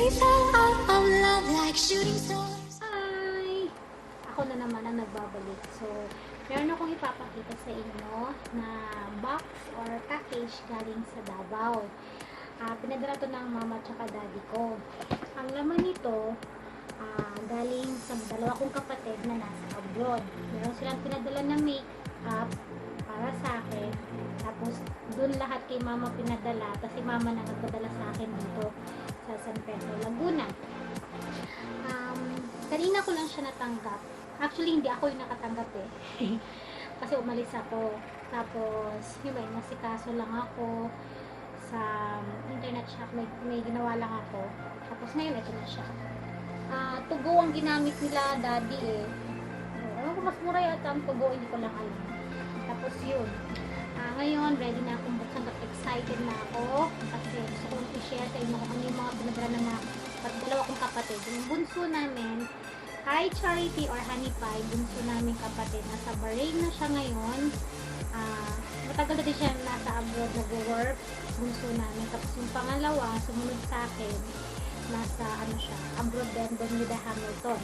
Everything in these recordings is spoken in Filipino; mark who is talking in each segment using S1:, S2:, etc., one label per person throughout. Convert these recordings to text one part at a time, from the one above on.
S1: We fell out of love like shooting stars.
S2: Hi! Ako na naman ang nagbabalik. So, meron akong ipapakita sa inyo na box or package galing sa Davao. Ah, pinadala to ng mama at daddy ko. Ang laman nito, ah, galing sa dalawa kong kapatid na nasa abroad. Meron silang pinadala na make-up para sa akin. Tapos, dun lahat kay mama pinadala. Tapos si mama na nagpadala sa akin dito sa San Pedro, Laguna. Um, kanina ko lang siya natanggap. Actually, hindi ako yung nakatanggap eh. Kasi umalis ako. Tapos, yun ba, nasikaso lang ako sa internet shop. May, may ginawa lang ako. Tapos ngayon, ito na siya. Ah, tugo ang ginamit nila, daddy eh. Ewan ko, mas mura yata ang tugo, hindi ko lang alam. Tapos yun. Ah, ngayon, ready na akong buksan excited na ako i-share sa inyo kung ano yung mga pinadala ng mga pat dalawa kong kapatid. Yung bunso namin, hi Charity or Honey Pie, bunso namin kapatid. Nasa Bahrain na siya ngayon. Ah, matagal na din siya nasa abroad nag-work. Bunso namin. Tapos yung pangalawa, sumunod sa akin, nasa ano siya, abroad din, Bermuda Hamilton.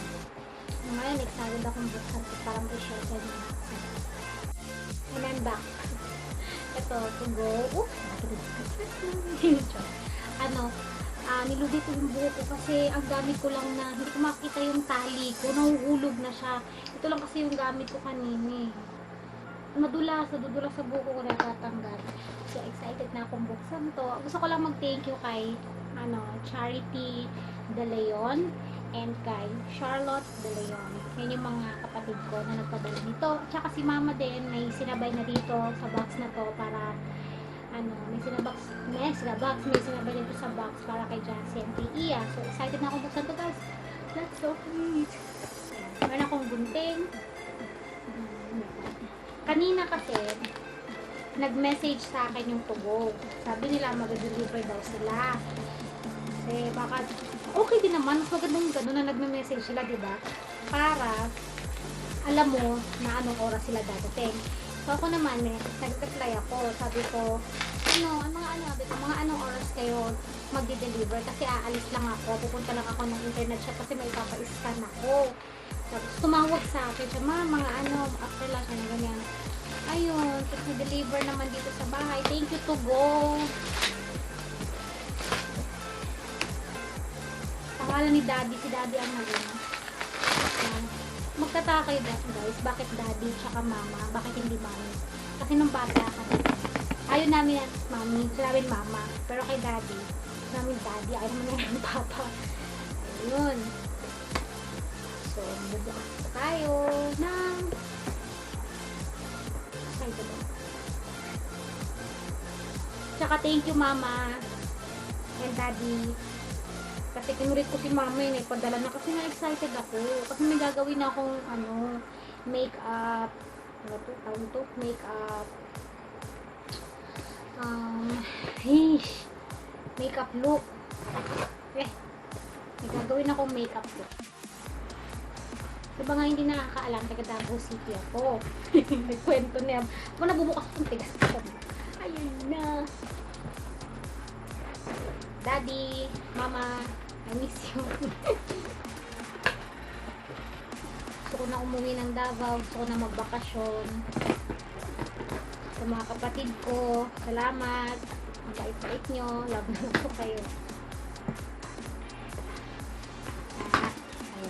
S2: Ngayon, excited akong buksan ko para ma-share sa inyo. And I'm back. Ito, to go. Oof! ano, ah nilugit ko yung buhok ko kasi ang gamit ko lang na, hindi ko makita yung tali ko, nahuhulog na siya. Ito lang kasi yung gamit ko kanini. Madulas, nadudulas sa buhok ko na tatanggal. So, excited na akong buksan to. Gusto ko lang mag-thank you kay, ano, Charity De Leon and kay Charlotte De Leon. Yan yung mga kapatid ko na nagpadala nito. Tsaka si mama din, may sinabay na dito sa box na to para sinabox, may sinabox, may sinabay dito sa box para kay and kay Iya. So, excited na akong buksan to guys. Go please. Ayan. Meron akong gunting. Kanina kasi, nag-message sa akin yung tugo. Sabi nila mag-deliver daw sila. Kasi baka, okay din naman, mas magandang gano'n na nagme-message sila, di ba? Para, alam mo na anong oras sila dadating. So ako naman, nag-reply ako. Sabi ko, ano, mga ano, mga anong oras kayo magde-deliver kasi aalis lang ako, pupunta lang ako ng internet shop kasi may ipapa-scan ako. Tapos tumawag sa akin siya, ma, mga ano, after lang siya ganyan. Ayun, tapos na-deliver naman dito sa bahay. Thank you to go. Pangalan ni Daddy, si Daddy ang. Ayan. Magtataka kayo guys, bakit Daddy tsaka Mama, bakit hindi Mami? Kasi nung bata kami, ayaw namin at Mami, namin Mama. Pero kay Daddy, namin Daddy, ayaw naman namin Papa. Ayun. So, bubukas pa tayo ng ay, ito ba? Tsaka thank you mama and daddy. Kasi kinurit ko si mama yun eh, padala na kasi na-excited ako. Kasi may gagawin akong ano, make-up, ano to, tawag to, make-up, um, hish, make-up look. Eh, may gagawin akong make-up look. Diba nga hindi nakakaalam, taga Davao City ako. May kwento niya. Kung nabubukas kong tigas ko. Ayun na. Daddy, Mama, I miss you. gusto ko na umuwi ng Davao. Gusto ko na magbakasyon. Sa mga kapatid ko, salamat. Ang bait-bait nyo. Love na ko kayo.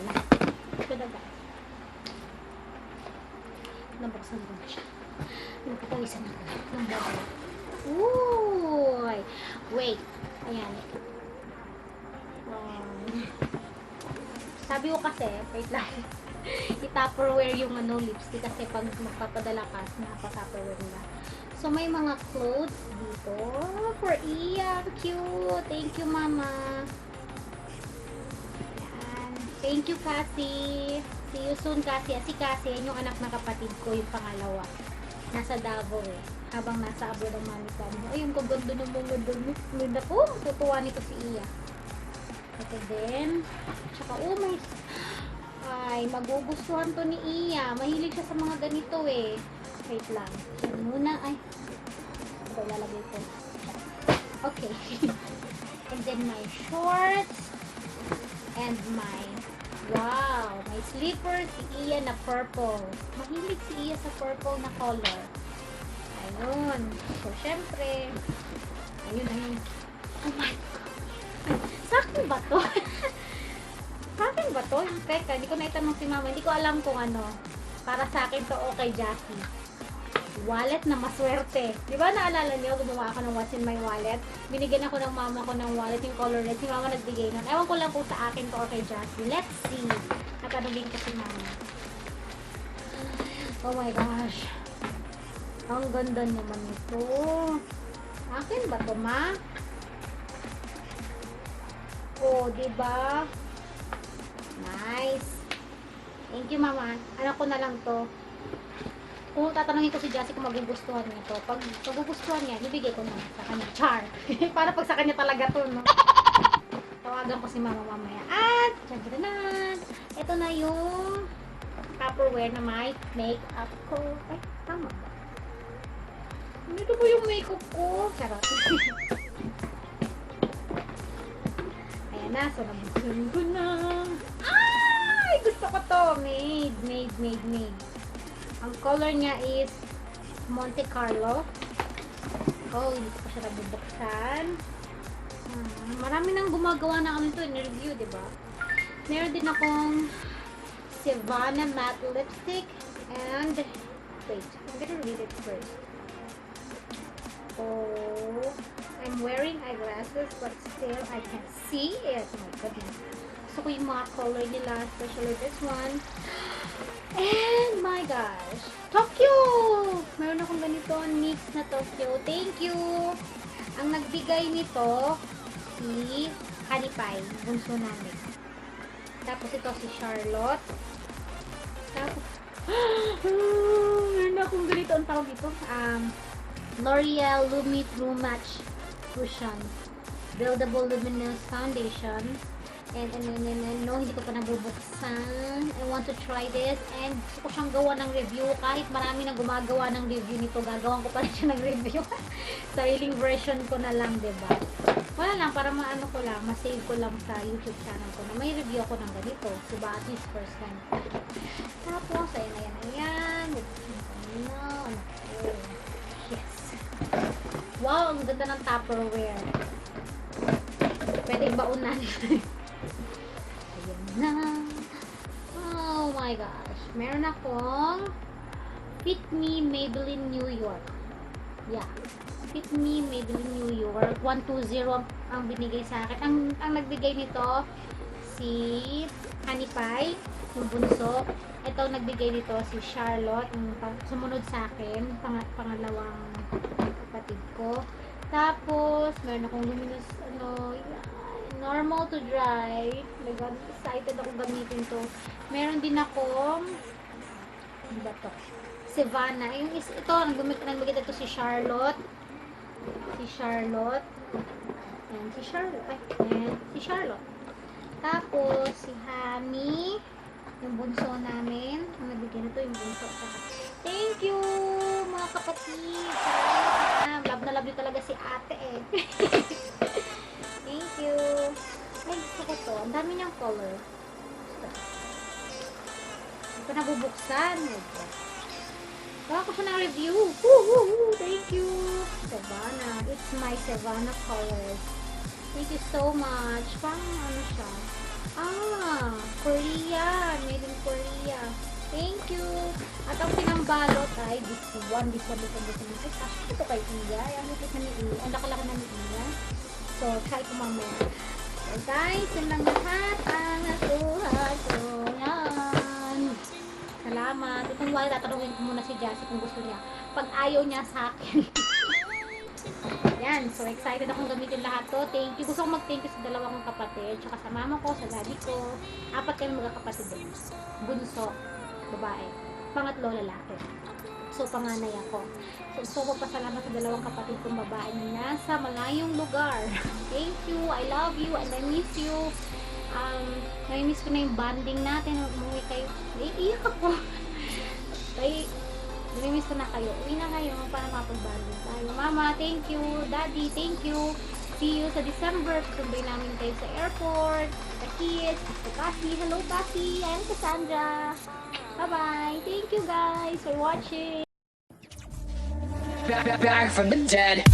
S2: Na. Ito na guys. Nabuksan ko na siya. Nagpapawisan ako bago. Uy! Wait. Ayan. Um, sabi ko kasi, wait lang. I-tupperware yung ano, lipstick kasi pag magpapadala ka, nakapa-tupperware nila. So, may mga clothes dito. For Iya. Cute. Thank you, Mama. Ayan. Thank you, Cassie. See you soon, Cassie. Ah, Si Cassie, yan yung anak na kapatid ko, yung pangalawa. Nasa Davao eh. Habang nasa abroad ang mami ko. Ayun, kaganda ng mga damit. Ganda po. Tutuwa nito si Iya. Ito din. Tsaka, oh my... Ay, magugustuhan to ni Iya. Mahilig siya sa mga ganito eh. Wait lang. Yan muna. Ay. Ito, lalagay ko. Okay. And then my shorts. And my, wow, my slipper, si Iya na purple. Mahilig si Iya sa purple na color. Ayun. So, syempre, ayun, ayun. Oh my God. Sa akin ba to? sa akin ba to? Teka, hindi ko naitanong si mama. Hindi ko alam kung ano. Para sa akin to okay, Jackie. Wallet na maswerte. Di ba naalala niyo, gumawa ako ng what's in my wallet? Binigyan ako ng mama ko ng wallet, yung color red. Si mama nagbigay nun. Ewan ko lang kung sa akin to or kay Jackie. Let's see. Natanungin ko si mama. Oh my gosh. Ang ganda naman ito. Akin ba to, ma? Oh, di ba? Nice. Thank you, mama. Ano ko na lang to. Kung tatanungin ko si Jassy kung magugustuhan niya to, pag magugustuhan niya, ibigay ko na sa kanya. Char. Para pag sa kanya talaga to, no? Tawagan ko si mama mamaya. At, tiyagdanan. Ito na yung Tupperware na may makeup ko. Ay, tama ba? Ito po yung makeup ko. Charot. Ayan na, so nabuksan ko na. Ay! Gusto ko to. Made, made, made, made. Ang color niya is Monte Carlo. Oh, hindi ko siya nabubuksan. Hmm, marami nang gumagawa na kami ito in review, di ba? Meron din akong Savannah matte lipstick and wait, I'm gonna read it first. Oh, I'm wearing eyeglasses but still I can see it. Oh my goodness. Gusto ko yung mga color nila, especially this one. And my gosh, Tokyo! Meron akong ganito, mix na Tokyo. Thank you! Ang nagbigay nito, si Hanipay, bunso namin. Tapos ito si Charlotte. Tapos, meron akong ganito ang tawag dito. Um, L'Oreal Lumi True Match Cushion. Buildable Luminous Foundation. And, and, and, and, and, no, hindi ko pa nabubuksan. I want to try this. And gusto ko siyang gawa ng review. Kahit marami na gumagawa ng review nito, gagawan ko pa rin siya ng review. Sariling version ko na lang, ba? Wala lang, para maano ko lang, masave ko lang sa YouTube channel ko na may review ako ng ganito. Diba? At least first time. Tapos, ayan, ayan, ayan. Ano, ano, oh. Wow, ang ganda ng Tupperware. Pwede baunan. Na. Oh my gosh. Meron akong Fit Me Maybelline New York. Yeah. Fit Me Maybelline New York. 120 ang, ang binigay sa akin. Ang, ang nagbigay nito, si Honey Pie, yung bunso. Ito nagbigay nito, si Charlotte, yung sumunod sa akin, pang, pangalawang kapatid ko. Tapos, meron akong luminous, ano, normal to dry. My God, excited ako gamitin to. Meron din akong, ano ba to? Savannah. Yung is, ito, nagbumit, nagbigay ito si Charlotte. Si Charlotte. And si Charlotte. Ay, and si Charlotte. Tapos, si Hami. Yung bunso namin. Ang nabigyan nito, yung bunso. Thank you, mga kapatid. Salamat. Love na love talaga si ate eh. Ay, gusto ko to. Ang dami niyang color. Hindi ko nabubuksan. Ito. Gawa ko siya ng review. Woo, woo, woo. Thank you. Savannah. It's my Savannah colors. Thank you so much. Parang ano siya. Ah, Korea. Made in Korea. Thank you. At ang pinambalot ay this one, this one, this one, this one. Ay, kasi ito kay Iya. Ang lupit na ni Iya. Ang laki-laki na ni Iya. So, try ko mamaya. Guys, yun lang lahat ang nakuha ko. Yan. Salamat. Itong wala, tatanungin ko muna si Jassy kung gusto niya. Pag ayaw niya sa akin. Yan. So, excited akong gamitin lahat to. Thank you. Gusto kong mag-thank you sa dalawa kong kapatid. Tsaka sa mama ko, sa daddy ko. Apat kami magkakapatid. Bunso, babae. Pangatlo, lalaki. So, panganay ako. So, gusto ko pasalamat sa dalawang kapatid kong babae na nasa malayong lugar. Thank you. I love you and I miss you. Um, nai-miss ko na yung bonding natin. Umuwi kayo. Naiiyak ako. Ay, nai-miss ko na kayo. Uwi na kayo para mapag-bonding tayo. Mama, thank you. Daddy, thank you. See you sa December. Susunduin namin kayo sa airport. The kids. Si Cassie. Hello, Cassie. I'm Cassandra. Bye-bye. Thank you guys for watching.
S3: back, back from the dead.